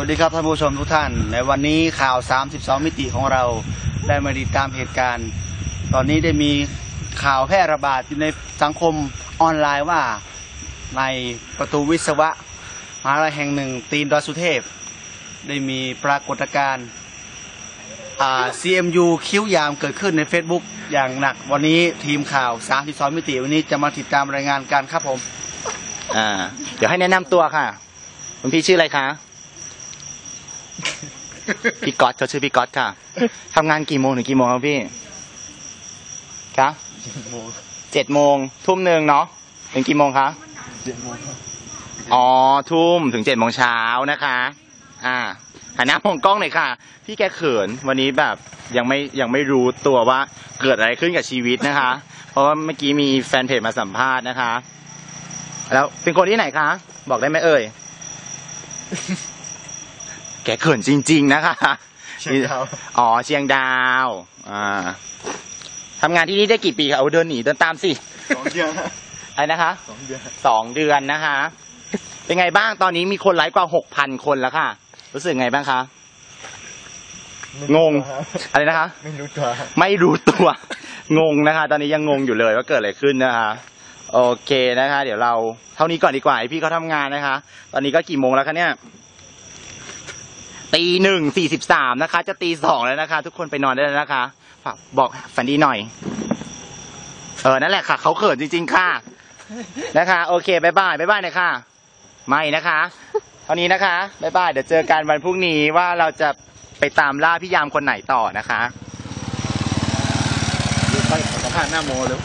วัสดีครับท่านผู้ชมทุกท่าน ในวันนี้ข่าว 32 มิติของเราได้มาติดตามเหตุการณ์ ตอนนี้ได้มีข่าวแพร่ระบาดอยู่ในสังคมออนไลน์ว่าในประตูวิศวะมหาลัยแห่งหนึ่ง ตีนดอยสุเทพ ได้มีปรากฏการณ์ CMU คิ้วยามเกิดขึ้นใน Facebook อย่างหนัก วันนี้ทีมข่าว 32 มิติ วันนี้จะมาติดตามรายงานการครับผม อ่า เดี๋ยวให้แนะนำตัวค่ะ คุณพี่ชื่ออะไรคะ พี่ก๊อตเขาชื่อพี่ก๊อตค่ะทำงานกี่โมงถึงกี่โมงครับพี่คะเจ็ดโมงทุ่มหนึ่งเนาะถึงกี่โมงคะอ๋อทุ่มถึงเจ็ดโมงเช้านะคะ อ่าหันหน้ามองกล้องหน่อยค่ะ พี่แกเขินวันนี้แบบยังไม่ยังไม่รู้ตัวว่าเกิดอะไรขึ้นกับชีวิตนะคะ เพราะว่าเมื่อกี้มีแฟนเพจมาสัมภาษณ์นะคะ แล้วเป็นคนที่ไหนคะ บอกได้ไหมเอ่ย แกเขินจริง ๆ นะคะเชียงดาวอ๋อเชียงดาว อ่าทำงานที่นี่ได้กี่ปีคะเอาเดินหนีเดินตามสิสองเดือนอะไรนะคะสองเดือนสองเดือนนะคะ เป็นไงบ้างตอนนี้มีคนไลค์กว่าหกพันคนแล้วค่ะ รู้สึกไงบ้างคะงง อะไรนะคะ ไม่รู้ตัว ไม่รู้ตัว งงนะคะ ตอนนี้ยังงงอยู่เลยว่าเกิดอะไรขึ้นนะคะ โอเคนะคะ เดี๋ยวเราเท่านี้ก่อนดีกว่าให้พี่เขาทำงานนะคะ ตอนนี้ก็กี่โมงแล้วคะเนี่ย ตีหนึ่งสี่สิบสามนะคะ จะตีสองแล้วนะคะ ทุกคนไปนอนได้แล้วนะคะฝากบอกฝันดีหน่อย เออ นั่นแหละค่ะ เขาเขินจริง ๆ ค่ะ นะคะ โอเคบายบายบายบายน่ยค่ะไม่นะคะเท่านี้นะคะบายบายเดี๋ยวเจอกันวันพรุ่งนี้ว่าเราจะไปตามล่าพี่ยามคนไหนต่อนะคะ ไปสัมภาษณ์หน้าโมเลย